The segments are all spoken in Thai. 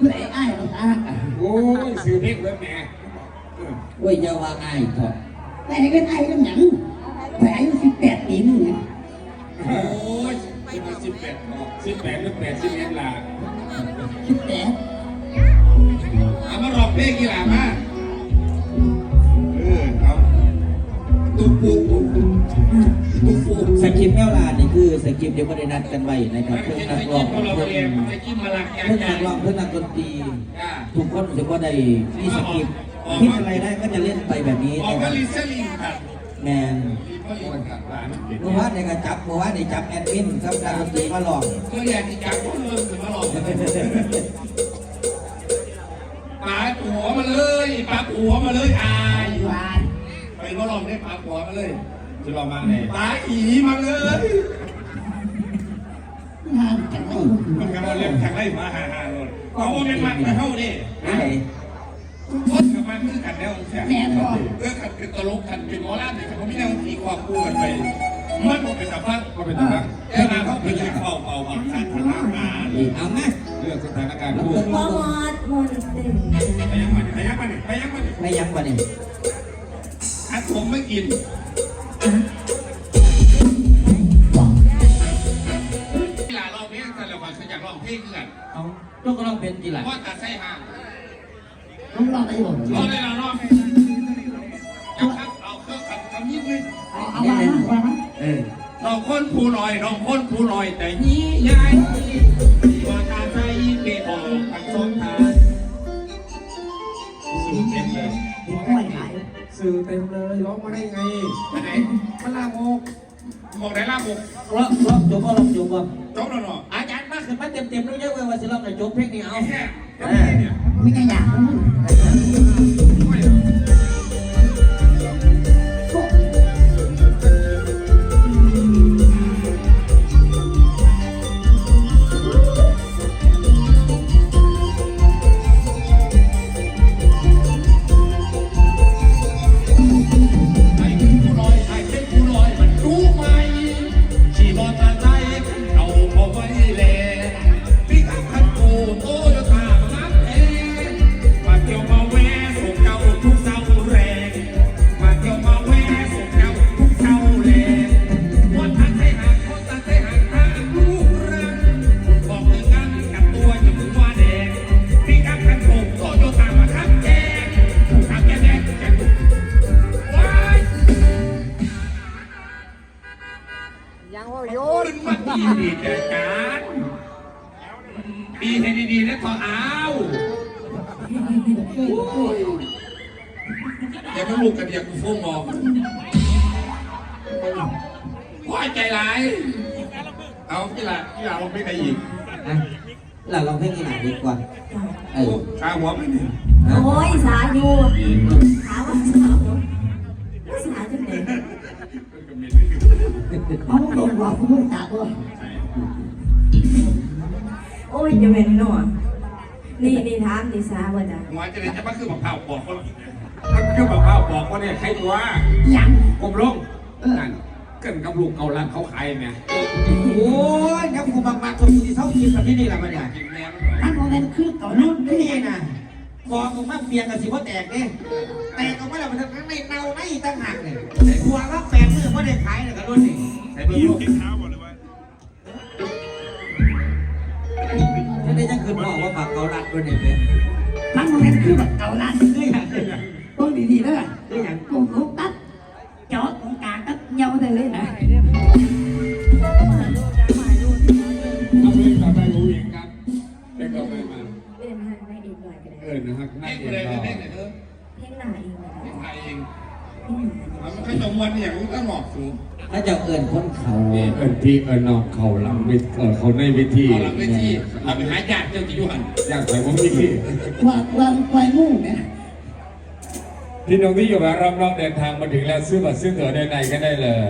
ผู้ใดอ้ายเราตาโอ้ยซื้อเพลงเว้ยแม่โอ้ยอย่าว่าอ้ายเถอะแต่ให้เป็นอ้ายเป็นหยังไปอายุสิบแปดปีมึงเนี่ยโอ้ยสิบแปดสิบแปดหรือแปดสิบเอ็ดล่ะสิบแปดเอามาร้องเพลงกี่ล่ะมา ตุ๊กปุ๊กตุ๊กปุ๊กตุ๊กปุ๊กสคริปต์แมวลานี่คือสคริปต์เดี๋ยวไม่ได้นัดกันไว้นะครับไปเพื่อนกินนัไปกร้กิองนเพื่อนเราเรียนไปกินมาลักยาเพื่อนใจนักร้องเพื่อนนักดนตรีจ้าทุกคนรู้สึกว่าได้มีสคริปต์คิดอะไรได้ก็จะเล่นไปแบบนี้ออกนะคมารับลิซลิงครับแมนก็อยู่กับร้านเมื่อวานเนี่ยก็จับเมื่อวานเนี่ยจับแอดมินทำการดนตรีมาหลอกก็อยากจะจับคนเมืองถึงมาหลอกปาหัวมาเลยปาหัวมาเลยอายวานไป ก็ลองได้ปาหัวมาเลยจะลองมาไหนปาอีมาเลยงานจังเลยมันกำลังเรียกทางไล่มาหาหาเลยเอาโมเมนต์มันมาเข้าดิไหนทุกคนกับมันคือกันแล้วใช่เออกันเป็นตลกกันเป็นหมอลำเนี่ยผมไม่ได้ตีความคู่กันไปมันเป็นตะพักก็เป็นตะพักแค่นั้นเขาเป็นยืนเป่าเป่าผ่อนคลายพลังงานเอาไหมเรื่องสถานการณ์คู่พอมอดมนตึงไปยังมันไปยังมันไปยังมันไม่ยั้งปะนี่อัด ผมไม่กิน กีฬาเราเพลงแต่ละวันคืออยากร้องเพลงกันเอาต้องก็ต้องเป็นกี่หลักเพราะตัดไส้ห่างต้องรอไปหมดเราเลยเราร้องเอาครับเอาเครื่องขัดคำยิ้มเลยเอาเอามาเอามาเออเราคนผู้ลอยเราคนผู้ลอยแต่ยี่ใหญ่ว่าตาใจเป็นออกกันสองทาง สื่อเต็มเลยร้องมาได้ไงไปไหนมันลาโมกมองไหนลาโมกรอบรอบจบก็รอบจบว่าจบแล้วเนาะอาจารย์มาขึ้นมาเต็มเต็มๆแล้วเยอะเว้ยว่าสิรอบไหนจบเพลงนี้เอาแค่แค่เนี่ยไม่ได้อยาก ลูกกันอย่ากูฟุ้งมองว่าใจร้ายเอากีฬากีฬาลงไปไหนอีกอะเราลองเพลงกี่หนาดีกว่าเออข้าหัวไม่ดีเอาโอ้ยสาอยู่ถามว่าสาวสาวจังเลยเอาโดนหัวคุณมึงตาตัวโอ้ยจะเป็นหนอนนี่นี่ถามดิสาว่าจ้ะหัวจะได้จะมาคือมะพร้าวบอกคน มันคือมะพร้าวบอกว่าเนี่ยใครตัวยังกลมลงนั่นเกินกับลูกเกาลัดเขาขายเนี่ยโอ้ยนักกูบางมาคนที่เท่าทีมกับที่นี่แหละมันเนี่ยกินแม่อันโมเมนต์คือต่อรุ่รุ่นนนี่นี่นะฟองออกมาเปลี่ยนกับสิว่าแตกเนี่ยแตกออกมาแล้วมันทั้งในเน่าในตั้งหักเนี่ยหัวรับแปดมือว่าได้ขายเลยกับรุ่นนี่ใส่เบอร์ลูก ก็ได้เออนะครับนั่งเองก็เพ่งหน้าอีกหน่อยไทยเองมันไม่ค่อยจมวันอย่างนี้ต้องหลอกสูง ถ้าจะเอื่นพ้นเขานี่เอินพี่เอินน้องเขาหลังวิเออเขาในวิธีเอาหลังเวทีเอาไปหาญาติเจ้าจิ๋วหันอยากไปผมวิธีว่างวางไฟมุ่งเนี่ยพี่น้องที่อยู่แบบรับน้องเดินทางมาถึงแล้วซื้อบัตรซื้อตั๋วได้ในก็ได้เลย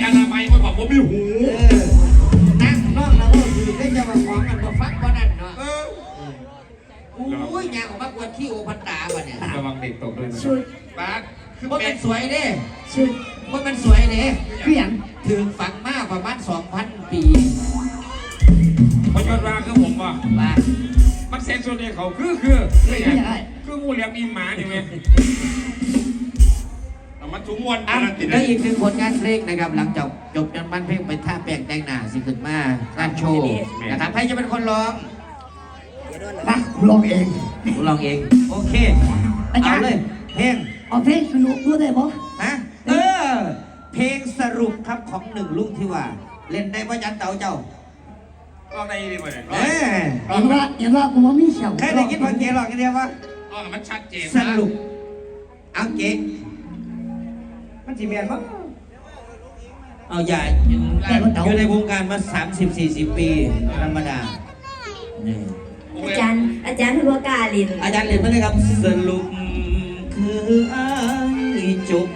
อยอนามัยมันบอกว่ามีหูเออนั่งนอกแล้วก็คือได้จะมาฟ้องกันมาฟักว่านั่นเนาะเอออุ้ยยางออกมากวนขี้โอพันตาบ่เนี่ยระวังเด็กตกด้วยนะชุดบาสคือว่าเป็มันนสวยเด้ชุดว่ามันสวยเด้คืออย่างถึงฝังมากประมาณ2,000ปีพอยอดว่าคือผมว่าว่ามันเซนส่วนนี้เขาคือคือคืออย่างคืองูเหลี่ยมอีหมานี่ไหม เอามาถุงมวนอะการันตีและอีกหนึ่งผลงานเพลงนะครับ หลังจากจบจากมันเพลงไปท่าแปลงแต่งหน้าสิขึ้นมาการโชว์นะครับใครจะเป็นคนร้องมาลองเองกูลองเอง โอเคอาจารย์เอาเลย เพลงเอาเพลงสนุกด้วยได้ปะนะเออ เพลงสรุปครับของหนึ่งลุงที่ว่า เล่นได้ว่ายันเต๋าเจ้าลองได้ดีกว่าเนี่ยเออเห็นว่าเห็นว่าผมว่ามีเสียงแค่ได้ยินพังเกียร์หรอกอย่างเดียวว่าลองให้มันชัดเจนสนะรุปเอาเก๊ มันจีเมียนมั้งเอาอย่าอยู่ในวงการมา 30-40 ปีธรรมดานี่อาจารย์อาจารย์ทุกกล้าลินอาจารย์เรียนมาเลยครับสรุปคือไอ้จุก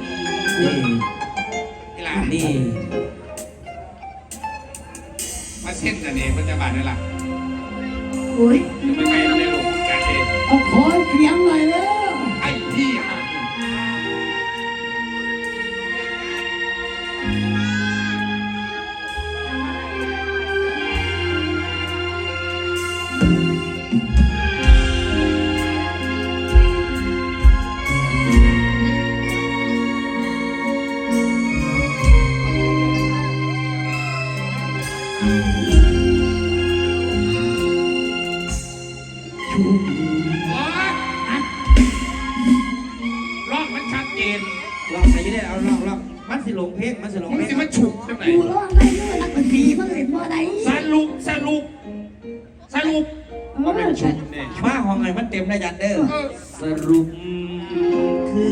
นี่นี่ล่ะนี่มาเส้นกันเองมันจะบาดได้ล่ะโอ้ยไม่ใช่ไม่ได้หลงกันเองเอาขอเสียงหน่อยเลย ชูโสิหลงเพลงมันสิหลงมึงเพลงสิมาฉุกจังไหนดูร้องได้เลยนักดนตรีมันเห็นว่าไหนสรุปสรุปสรุปมันเป็นชุดเนี่ยมาห้องไงมันเต็มได้ยันเด้อเออสรุป